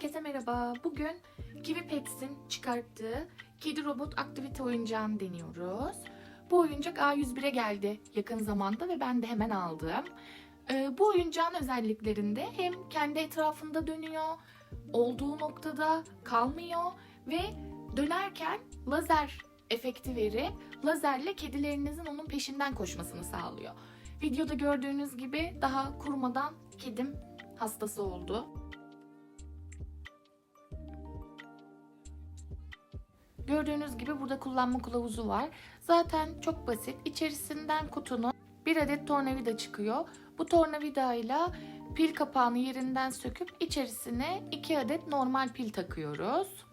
Herkese merhaba. Bugün Kiwi Pets'in çıkarttığı kedi robot aktivite oyuncağını deniyoruz. Bu oyuncak A101'e geldi yakın zamanda ve ben de hemen aldım. Ee, bu oyuncağın özelliklerinde hem kendi etrafında dönüyor, olduğu noktada kalmıyor ve dönerken lazer efekti verip lazerle kedilerinizin onun peşinden koşmasını sağlıyor. Videoda gördüğünüz gibi daha kurmadan kedim hastası oldu. Gördüğünüz gibi burada kullanma kılavuzu var. Zaten çok basit. İçerisinden kutunun bir adet tornavida çıkıyor. Bu tornavidayla pil kapağını yerinden söküp içerisine iki adet normal pil takıyoruz.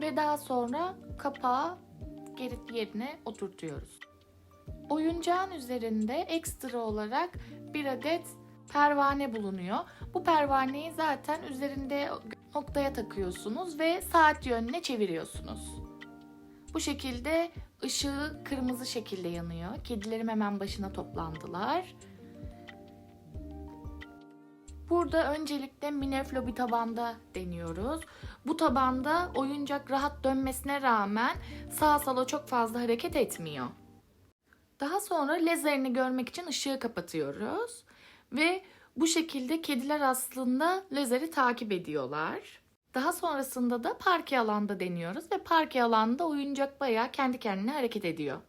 Ve daha sonra kapağı geri yerine oturtuyoruz. Oyuncağın üzerinde ekstra olarak bir adet pervane bulunuyor. Bu pervaneyi zaten üzerinde noktaya takıyorsunuz ve saat yönüne çeviriyorsunuz. Bu şekilde ışığı kırmızı şekilde yanıyor. Kedilerim hemen başına toplandılar. Burada öncelikle Mineflo bir tabanda deniyoruz. Bu tabanda oyuncak rahat dönmesine rağmen sağa sola çok fazla hareket etmiyor. Daha sonra lazerini görmek için ışığı kapatıyoruz. Ve bu şekilde kediler aslında lazeri takip ediyorlar. Daha sonrasında da parke alanda deniyoruz ve parke alanda oyuncak bayağı kendi kendine hareket ediyor.